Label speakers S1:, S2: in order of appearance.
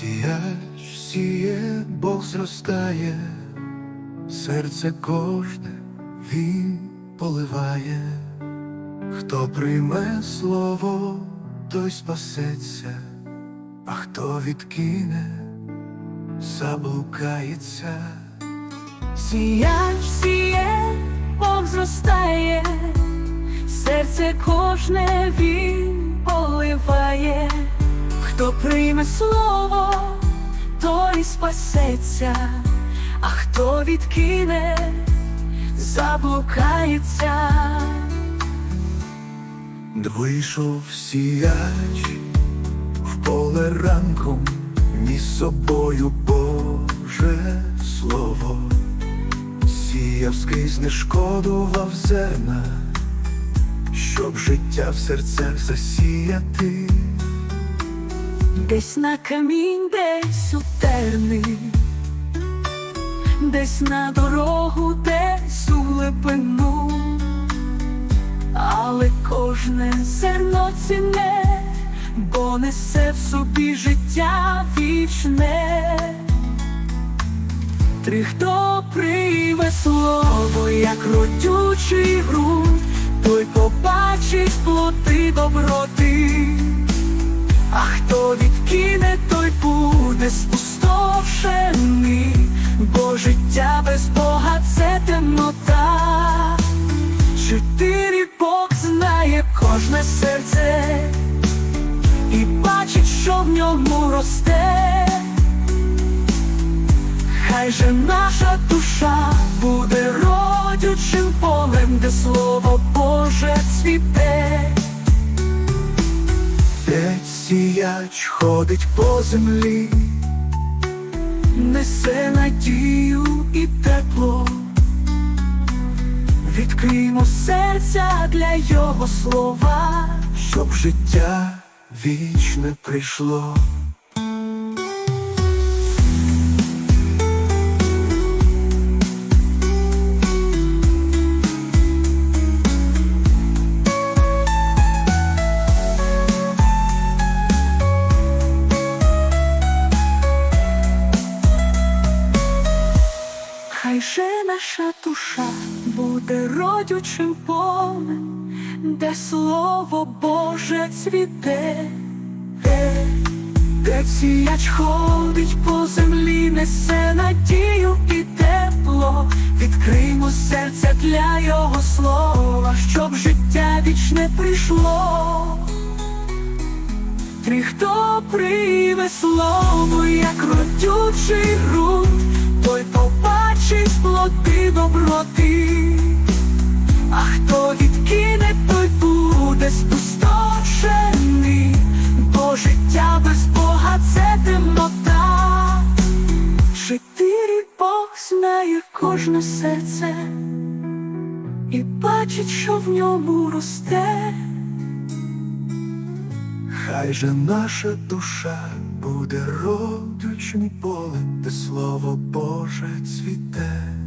S1: Сіяч сіє, Бог зростає, серце кожне він поливає, хто прийме слово, той спасеться, а хто відкине, заблукається.
S2: Сіяч сіє, Бог зростає, серце кожне він поливає, хто прийме слово, той спасеться, а хто відкине, заблукається.
S1: Вийшов сіяч в поле ранком, ніс собою Боже слово, сіяв скрізь не шкодував зерна, щоб життя в серцях засіяти.
S2: Десь на камінь, десь у терни, десь на дорогу, десь у глибину, але кожне зерно цінне, бо несе в собі життя вічне. Ти, хто прийме слово, як родючий ґрунт, той побачить плоди доброти. А хто відкине, той буде спустошений, бо життя без Бога це темнота. Чотири Бог знає кожне серце і бачить, що в ньому росте. Хай же наша душа буде родючим полем, де слово Боже цвіте.
S1: Сіяч ходить по землі,
S2: несе надію і тепло. Відкриємо серця для його слова.
S1: щоб життя вічне прийшло.
S2: Наша душа буде родючим полем, де слово Боже цвіте, де, де сіяч ходить по землі, несе надію і тепло. Відкриймо серця для його слова, щоб життя вічне прийшло. Ти, хто прийме слово, як родючий той побачить плоди доброти, а хто відкине, той буде спустошений, бо життя без Бога це темнота. Чотири Бог знає кожне серце і бачить, що в ньому росте.
S1: Хай же наша душа буде родючим полем, де слово Боже цвіте.